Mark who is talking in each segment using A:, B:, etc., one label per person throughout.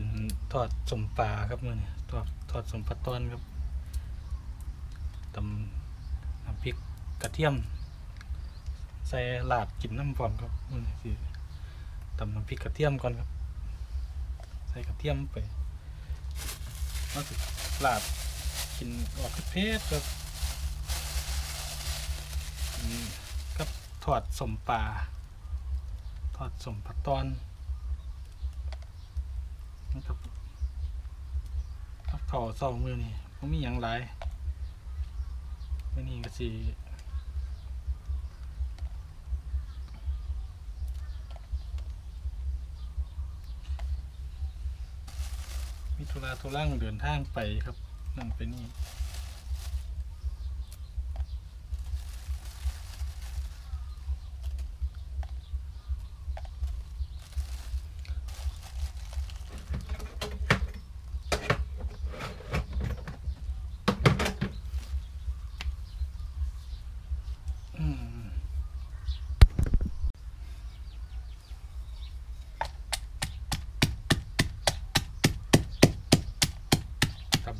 A: กินทอดสมปลาครับมือนี้ทอดทอดสมปลาตอนครับตำน้ำพริกกระเทียม ใส่ลาดกินน้ำฟอมครับมือนี้สิตำน้ำพริกกระเทียมก่อนครับ ใส่กระเทียมไปแล้วสิลาดกินออกเผ็ดครับกับทอดสมปลาทอดสมปลาตอน นะครับกับ เขาวสองมือนี่ผมมีอย่างไรมื่อนี่ก็สีมีธุระทุรังเดินทางไปครับนั่นไปนี่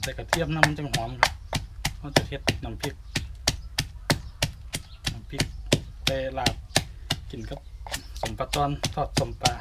A: ใส่กระเทียมน้ำมันจะหอมครับเขาจะเฮ็ดน้ำพริกน้ำพริกไปลาบกินกับสมปลาตอนทอดสมปลา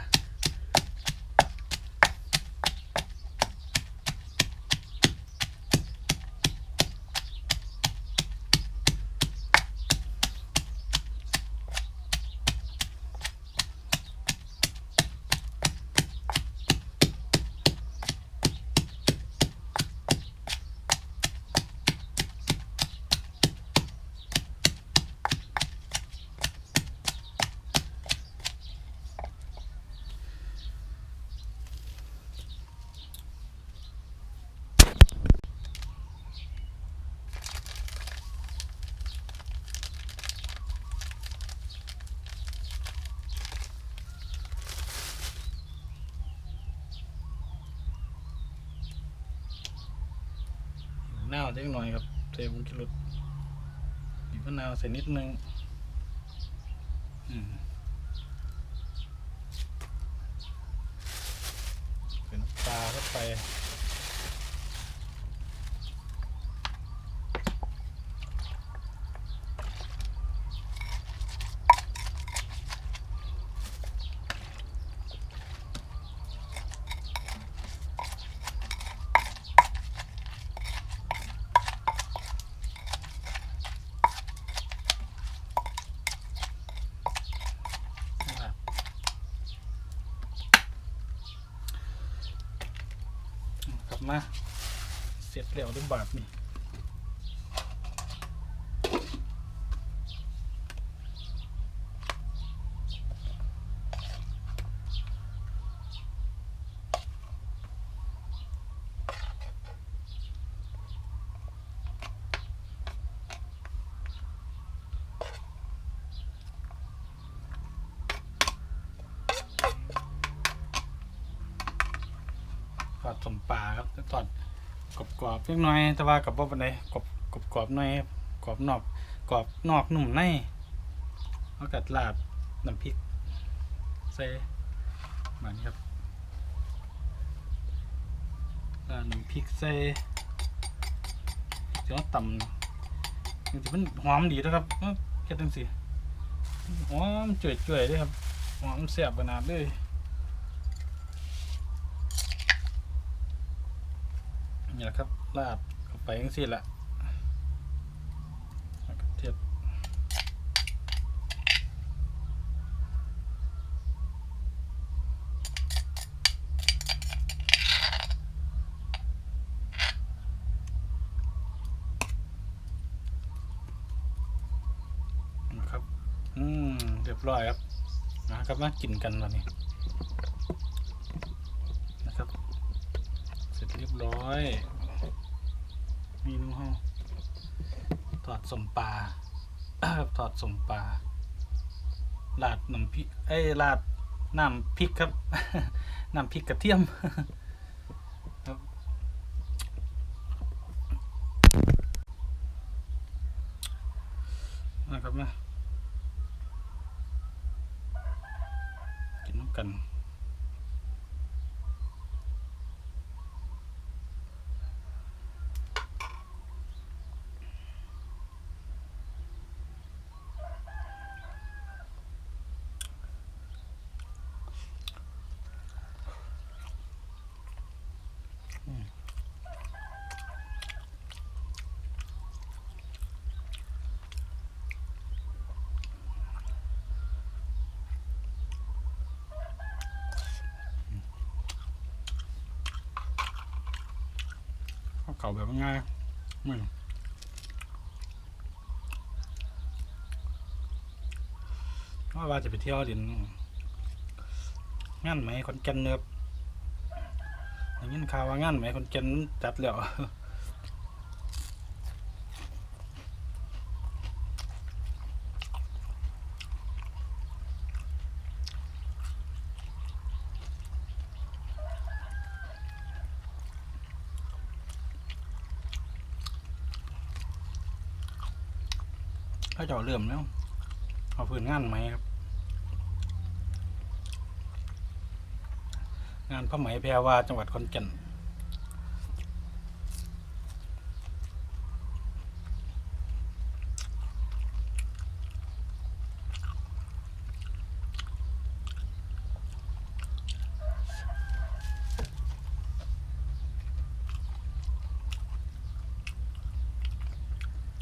A: ล็กหน่อยครับใส่ผงชูรสบีบมะนาวใส่นิดนึงเป็นำปลาเข้าไปนะครับกลับมา เสร็จ แล้วด้วยบาทนี่ทอดสมปลาครับทอด กรอบๆเล็กน้อย แต่ว่ากับว่าปันไดกรอบกรอบกรอบๆน่อยกรอบนอกกรอบนอกหนุ่มในแล้วกัดลาดน้ำพริกใส่มานี่ครับลาดน้ำพริกใส่เดี๋ยวต่ำมันจะมันหอมดีนะครับแค่ตั้งสิหอมจ่วยๆเลยครับหอมแซ่บขนาดเลย นี่แหละครับลาดเข้าไปยังสิละแล้วก็เทียบนะครับ อืม เรียบร้อยครับ นะครับมากินกันแล้วนี่ะครับ เส ร้อยเมนูห้องทอดสมปลาทอดสมปลาลาดน้ำพริกเอ้ลาดน้ำพริกครับ น้ำพริกกระเทียม เขาแบบง่ายมือว่าจะไปเที่ยวดินงั้นไหมคนแก่นเนื้อ อย่างนี้ข่าวว่างานไหมคนแก่นจัดแล้วเขาจะเริ่มแล้วเอาพื้นงานไหมครับานผ้าไหมแพรวาจังหวัดขอนแก่น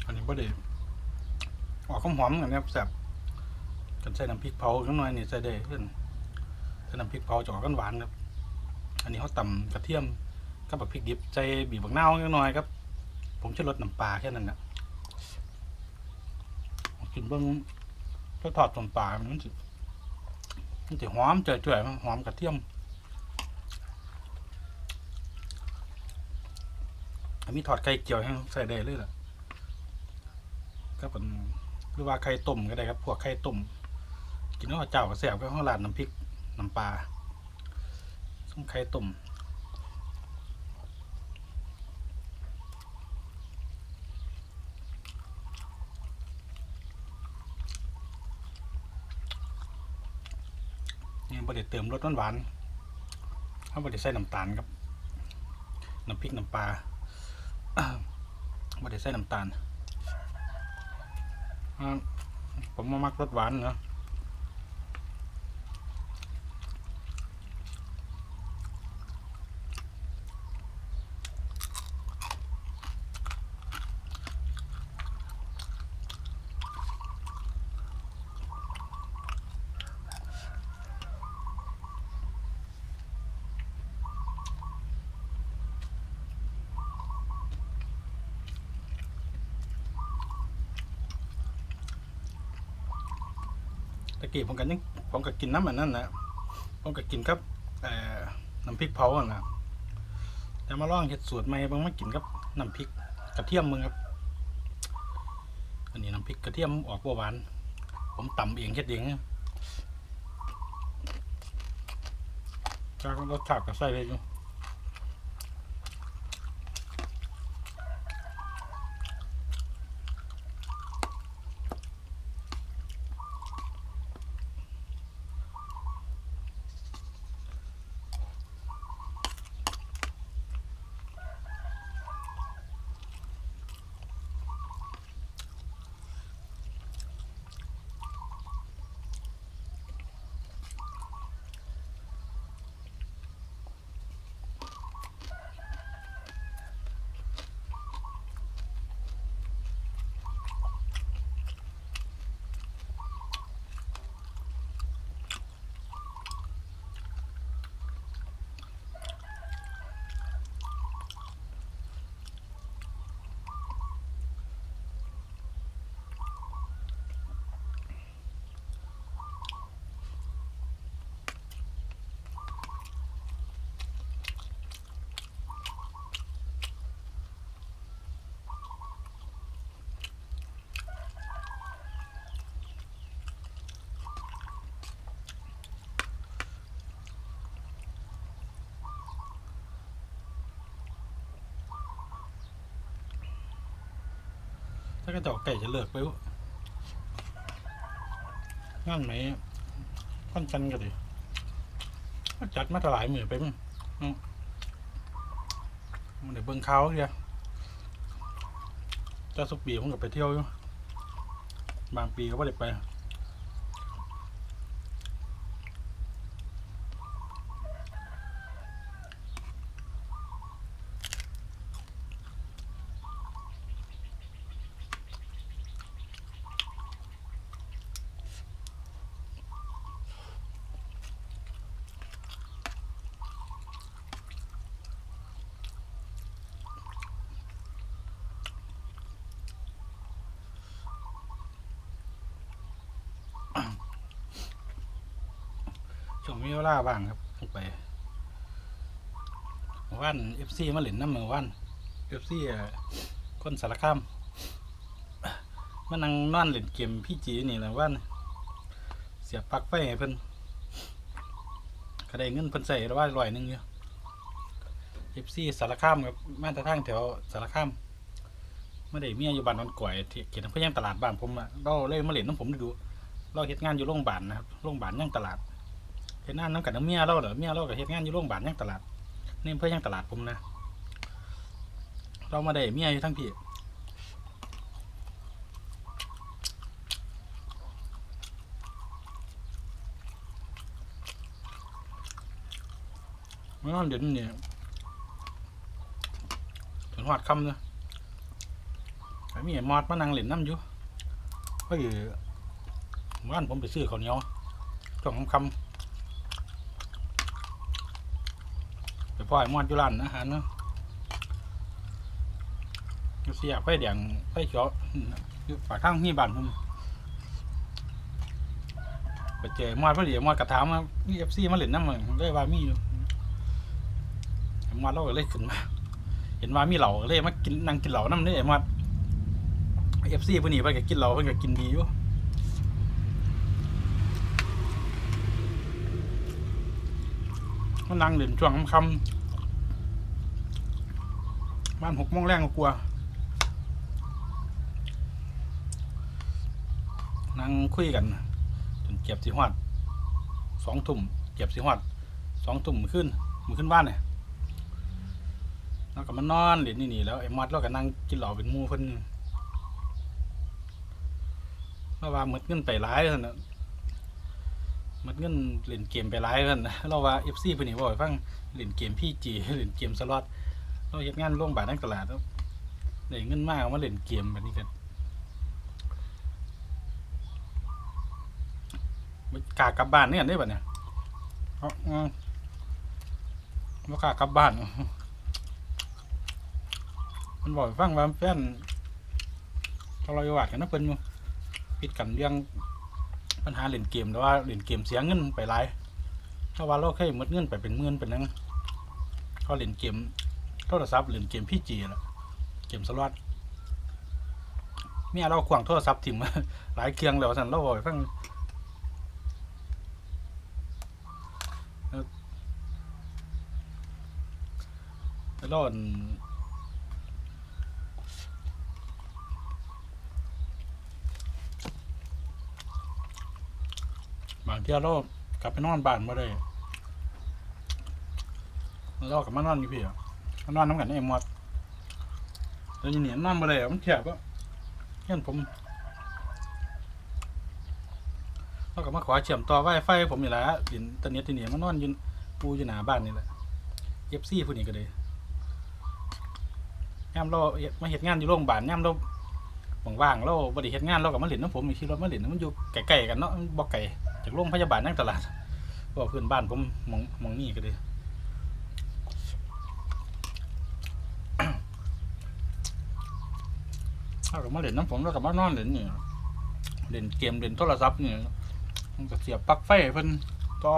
A: อันนี้บ่ได้ออกหอมๆกันนะครับแซ่บกันใส่น้ำพริกเผาข้างหน่อยนี่ใส่ได้ขึ้นใส่น้ำพริกเผาจะออกกันหวานครับ อันนี้เขาตำกระเทียมกับบักพริกดิบใจบีบบักนาวนิดหน่อยครับ ผมจะลดน้ำปลาแค่นั้นนะกินเบิ้งก็ทอดต้มปลามันสิมันจะหอมเจ่อยๆหอมกระเทียมอันนี้ถอดไข่เจียวให้ใส่ได้เลยล่ะก็เป็นหรือว่าไข่ต้มก็ได้ครับ พวกไข่ต้มกินแล้วเจ้าก็แซ่บก็ข้าวราดน้ำพริกน้ำปลา ไข่ต้มนี่บไดเติมรสหวานๆเขาบไดใส่น้ำตาลครับ น้ำพริกน้ำปลาบไดใส่น้ำตาลผมมามักรสหวานเนาะ ตะกี้ผมก็ยังผมก็กินน้ำอันนั้นนะผมก็กินครับน้ำพริกเผาอะนะแต่มาลองเฮ็ดสูตรใหม่บางมากินกับน้ำพริกกระเทียมมึงครับ อันนี้น้ำพริกกระเทียมออกหวาน ผมตำเองเฮ็ดเองนะจากรสชาติก็ใส่ไปอยู่ ถ้ากระเอกไก่จะเลิกไปวะงานไหมท่านจันกันดิจัดมาถลายมือไปมั้งมันเดี๋ยวเบิ้งเขาเดียวเจ้าสุกปีผมกับไปเที่ยวอยู่บางปีก็ไม่ได้ไป มีเวลาบ้างครับลงไปเมื่อวันเอฟซีมาเล่นน้ำเมือวันเอฟซีคนสารคามมานั่งนอนเล่นเกมพี่จีนี่แหละวันเสียบปลั๊กไฟให้เพิ่นก็ไดเงินเพิ่นใส่แล้วว่าร้อยหนึงอยู่ยเอฟซีสารคามครับมาแต่ทางแถวสารคามไม่ได้เมียอยู่บ้านนอนก่อยที่เขตอำเภอย่างตลาดบ้านผมอะเราเลยมาเล่นน้ำผมดูเราเฮ็ดงานอยู่โรงพยาบาลนะครับโรงพยาบาลย่างตลาด เฮ็ดงานน้ำกันน้ำเมียเราเหรอเมียเราก็เฮ็ดงานอยู่โรงพยาบาลยังตลาดนี่เพื่อยังตลาดผมนะเรามาได้เมียอยู่ทั้งพี่ไม่นอนเดี๋ยวนี้ถึงหอดคำเลยไอ้มีไอ้มอดมานั่งเล่นน้ำอยู่ก็อยู่บ้านผมไปซื้อข้าวเหนียวช่วงคำ พ่อยมอดอยู่ร้านอาหารเนาะอยู่เสียไฟแดงไฟเขียวอยู่ฝากข้างที่บ้านผมไปเจอมอดพอดีมอดกระถามว่ามีเอฟซีมาเล่นน้ำมันเลยว่ามีอยู่มอดเราก็เลยขึ้นมาเห็นว่ามีเหล่าเลยมากินนั่งกินเหล่าน้ำนี่มอดเอฟซีพวกนี้ไปก็กินเหล่าเพิ่นก็กินดีอยู่มันนั่งเล่นช่วงค่ำ บ้านหกโมงแรงก็กลัวนั่งคุยกันจนเก็บสีหอดสองทุ่มเก็บสีหอดสองทุ่มมือขึ้นมือขึ้นบ้านเนี่ยแล้วก็มานอนเล่นนี่นี่แล้วไอ้มอดเราก็นั่งกินเหล้าเป็นมู่เพิ่นเราว่าหมดเงินไปหลายท่านน่ะมันเงินเล่นเกมไปหลายกันนะเราว่า FC เพิ่นนี่บ่ให้ฟังเล่นเกมพี่จีเล่นเกมสล็อต เราเฮ็ดงานโรงพยาบาลทั้งตลาดแล้วได้เงินมากมาเล่นเกมแบบนี้กันกากลับบ้านเนี่ยได้บัดเนี่ยเอ้าอืมบ่กากลับบ้าน มันบ่อกให้ฟังว่าแฟนทะเลาะวิวาทกันนะเพิ่นอยู่ปิดกันเรื่องปัญหาเล่นเกมแต่ว่าเล่นเกมเสียเงินไปหลายถ้าว่าเราเคยหมดเงินไปเป็นหมื่นเป็นนังเขาเล่นเกม โทรศัพท์เล่นเกมพี่จีแหละเกมสล็อตเมียเราขวางโทรศัพท์ถิ่มหลายเครื่องแล้วสันเราบอกให้ฟังแล้วเราอั่นบางเที่ยเรากลับไปนอนบ้านมาได้เรากลับมานอนอยู่พี่อะ มานอนน้ำกันไอ้หมดแล้วยังเหนียนอนมาเลยมันแคบอะเห็นผมเราก็มาขอเชื่อมต่อไวไฟผมนี่แหละดินตอนนี้ที่นี่มานอนยืนปูอยู่หนาบ้านนี่แหละเย็บซี่ผู้นี้ก็เลยย่ำเราเฮ็ดมาเห็ดงานอยู่โรงพยาบาลย่ำเราว่างๆเราบริเฮ็ดงานเรากับมาเล่นน้ำผมมีขี่รถมาเล่นมันอยู่ไกลๆกันเนาะมันบ่ไกลจากโรงพยาบาลนั่งตลาดเพราะว่าเพื่อนบ้านผมมองมองนี่ก็เลย เอาก็มาเล่นน้ำผมแล้วก็มานอนเล่นนี่เล่นเกมเล่นโทรศัพท์นี่มันก็เสียบปลั๊กไฟเพิ่นต่อ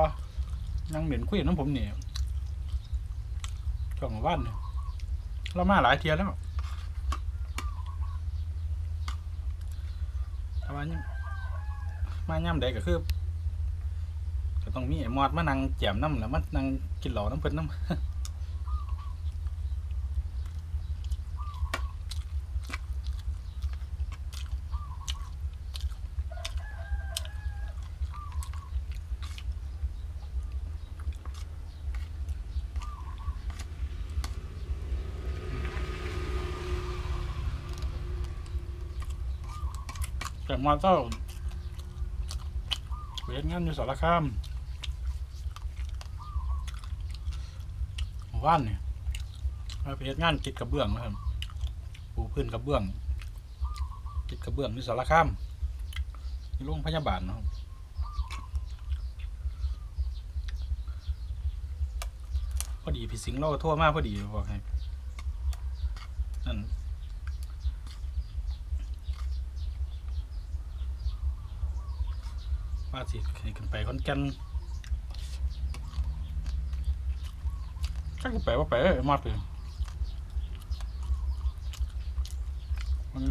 A: นั่งเล่นคุยน้ำผมนี่ช่วงวันนี่เรามาหลายเทียแล้วแต่ว่ายังมาย่ำใดก็คือก็ต้องมีไอ้มอดมานั่งแจมน้ำแล้วมานั่งกินเหล้าน้ำเพิ่นน้ำ มาเจ้าเวียนงานอยู่สารคามหมู่บ้านเนี่ยมาไปเฮ็ดงานติดกระเบื้องนะครับปูพื้นกระเบื้อง ติดกระเบื้องอยู่สารคามที่โรงพยาบาลเนาะครับพอดีพี่สิงห์เราก็โทรมาพอดีบอกให้นั่น อาสิขึ้นไปคอนแกันถ้ากูไปว่าไปมาเปมัน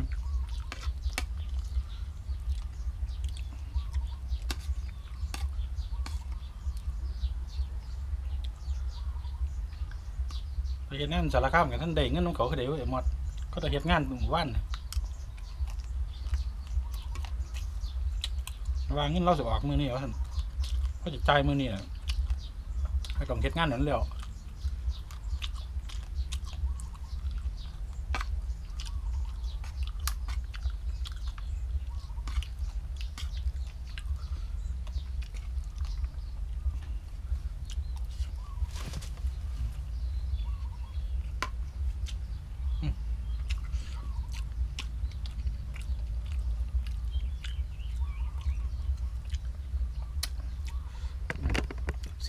A: ไปเห็นงานสารคามกันท่านเด้งเงินของเขาเขาเดี๋ยวไอ้หมดก็าจะเห็นงานหมู่บ้าน วางเงินเราสิออกมือนี่เหรอท่านก็จะจ่ายมือนี่นะให้ต้องเฮ็ดงานนั้นแล้ว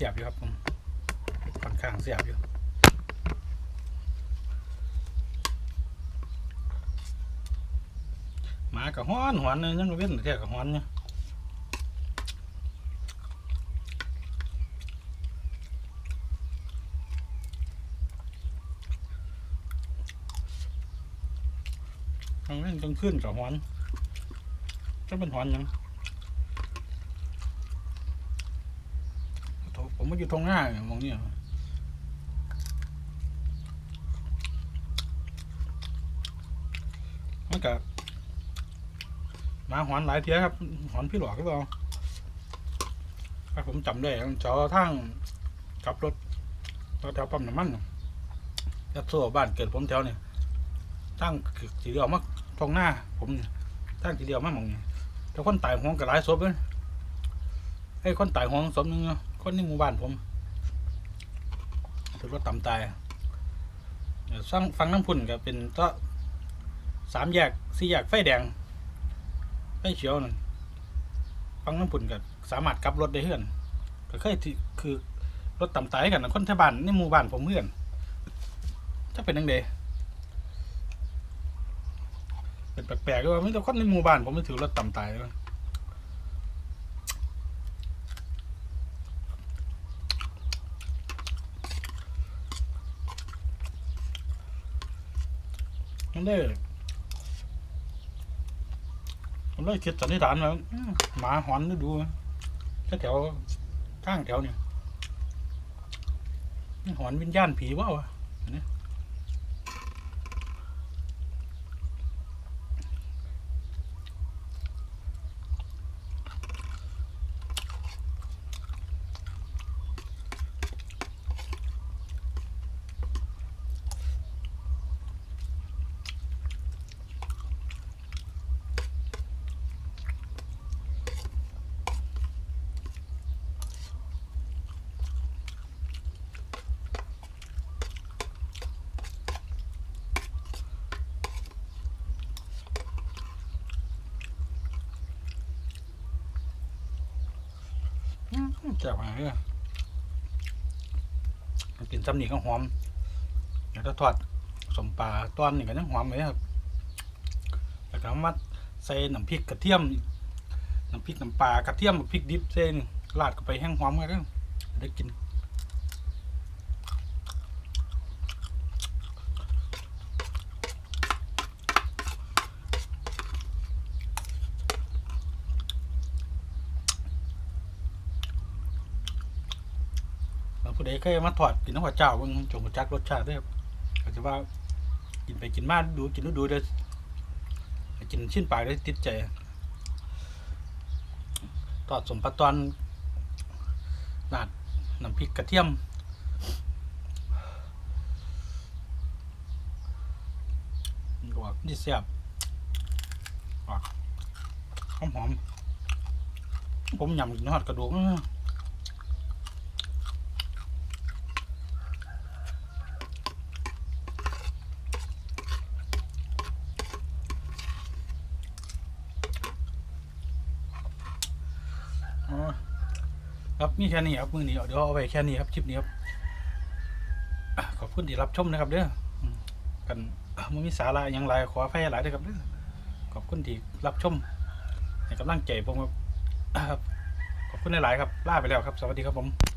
A: สียบอยู่ครับผมค่อนข้างเสียบอยู่หมากับฮ้อนหอนเนี่ยยังเว้นแต่กับฮ้อนเนี่ยกลางเว้นกลางคืนกับฮ้อนจะเป็นฮ้อนยัง ผ มมาอยู่ตรงหน้าเนี่ยมองเนี่ยมันกับมาหอนหลายเทียครับ หอนพี่หลอกก็เปล่าถ้าผมจำได้จอทางกลับรถแถวปั๊มน้ำมันยัดโซ่บ้านเกิดผมแถวเนี่ยตั้งสีเดียวมาตรงหน้า ผมตั้งสีเดียวมามองเนี่ยแต่คนตายห้องกับหลายศพเลยไอ้คนตายห้องศพหนึงเนาะ คนในหมู่บ้านผมถือว่าต่ำตายฟังฟังน้ำพุ่นก็เป็นก็สามแยกสี่แยกไฟแดงไฟเขียวนั่นฟังน้ำพุ่นก็สามารถกลับรถได้เฮือนก็เคยที่คือรถต่ำตายกันนะคนแถวบ้านในหมู่บ้านผมเพื่อนจะเป็นยังไงเป็นแปลกๆก็ว่าไม่แต่คนในหมู่บ้านผมไม่ถือรถต่ำตายเลย มันได้ผมเลยคิดสันนิษฐานว่าอื้อหมาหอนดูดูแถวข้างแถวเนี่ยมันหอนวิญญาณผีว่าวะ แจ่บหายเลยกินซ้ำนี่ก็หอมแล้วก็ทอดสมปลาต้อนนี่ก็ยังหอมเลยครับแล้วก็มาใส่น้ำพริกกระเทียมน้ำพริกน้ำปลากระเทียมพริกดิบเส้นราดเข้าไปแห้งหอมกันก็ได้กิน แล้วผู้ใดเคยมาถอดกินน้ำหัวเจ้าเบิ่งจงหัวจักรสชาติเด้วยครับก็จะว่ากินไปกินมาดูกินดูดูเด้อกินชิ้นปลากได้ติดใจทอดสมปลาตอนราดน้ำพริกกระเทียมนี่ก็ว่านี่เสียบหอมหอมผมยำกินทอดกระดูกนะ อ๋อครับ มีแค่นี้ครับมือนี้เดี๋ยวเอาไว้แค่นี้ครับคลิปนี้ครับขอบคุณที่รับชมนะครับเด้อกันมันมีสาระอย่างไรขออภัยหลายด้วยครับเด้อขอบคุณที่รับชมให้กำลังใจผมครับอะครับขอบคุณหลายๆครับลาไปแล้วครับ สวัสดีครับผม